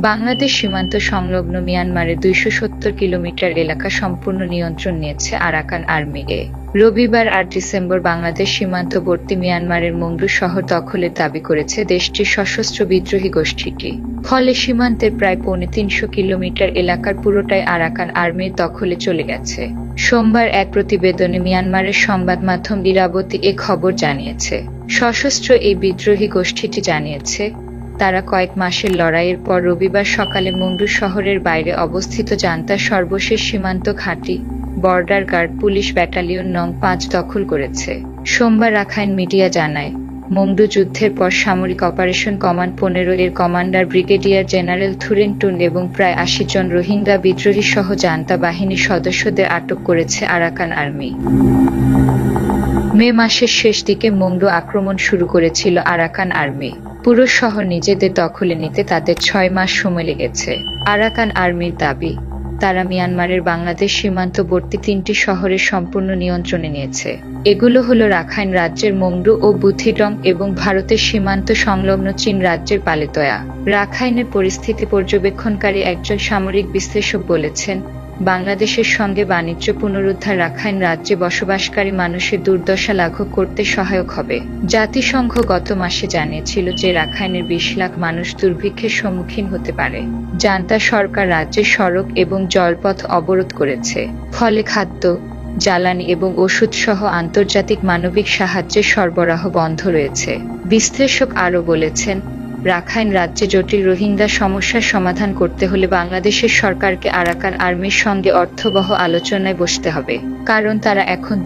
বাংলাদেশ সীমান্ত সংলগ্ন মিয়ানমারের দুইশো সত্তর কিলোমিটার এলাকা সম্পূর্ণ নিয়ন্ত্রণ নিয়েছে আরাকান আর্মি এ। রবিবার আট ডিসেম্বর বাংলাদেশ সীমান্তবর্তী মিয়ানমারের মংডু শহর দখলের দাবি করেছে দেশটির সশস্ত্র বিদ্রোহী গোষ্ঠীটি। ফলে সীমান্তের প্রায় পৌনে তিনশো কিলোমিটার এলাকার পুরোটাই আরাকান আর্মির দখলে চলে গেছে। সোমবার এক প্রতিবেদনে মিয়ানমারের সংবাদ মাধ্যম ইরাবতী এ খবর জানিয়েছে। সশস্ত্র এই বিদ্রোহী গোষ্ঠীটি জানিয়েছে, তারা কয়েক মাসের লড়াইয়ের পর রবিবার সকালে মংডু শহরের বাইরে অবস্থিত জান্তার সর্বশেষ সীমান্ত ঘাঁটি বর্ডার গার্ড পুলিশ ব্যাটালিয়ন নং পাঁচ দখল করেছে। সোমবার রাখাইন মিডিয়া জানায় মংডু যুদ্ধের পর সামরিক অপারেশন কমান্ড পনেরো এর কমান্ডার ব্রিগেডিয়ার জেনারেল থুরেন টুন এবং প্রায় আশি জন রোহিঙ্গা বিদ্রোহী সহ জান্তা বাহিনীর সদস্যদের আটক করেছে আরাকান আর্মি। মে মাসের শেষ দিকে মংডু আক্রমণ শুরু করেছিল আরাকান আর্মি। পুরো শহর নিজেদের দখলে নিতে তাদের ছয় মাস সময় লেগেছে। আরাকান আর্মির দাবি তারা মিয়ানমারের বাংলাদেশ সীমান্তবর্তী তিনটি শহরের সম্পূর্ণ নিয়ন্ত্রণে নিয়েছে। এগুলো হল রাখাইন রাজ্যের মংডু ও বুথিডং এবং ভারতের সীমান্ত সংলগ্ন চীন রাজ্যের পালেতয়া। রাখাইনের পরিস্থিতি পর্যবেক্ষণকারী একজন সামরিক বিশ্লেষক বলেছেন বাংলাদেশের সঙ্গে বাণিজ্য পুনরুদ্ধার রাখাইন রাজ্যে বসবাসকারী মানুষের দুর্দশা লাঘব করতে সহায়ক হবে। জাতিসংঘ গত মাসে জানিয়েছিল যে রাখাইনের বিশ লাখ মানুষ দুর্ভিক্ষের সম্মুখীন হতে পারে। জান্তা সরকার রাজ্যের সড়ক এবং জলপথ অবরোধ করেছে। ফলে খাদ্য, জ্বালানি এবং ওষুধ সহ আন্তর্জাতিক মানবিক সাহায্যের সরবরাহ বন্ধ রয়েছে। বিশ্লেষক আরও বলেছেন রাখাইন রাজ্যে জটিল রোহিঙ্গা সমস্যার সমাধান করতে হলে বাংলাদেশের সরকারকে আরাকান আর্মির সঙ্গে অর্থবহ আলোচনায় বসতে হবে, কারণ তারা এখন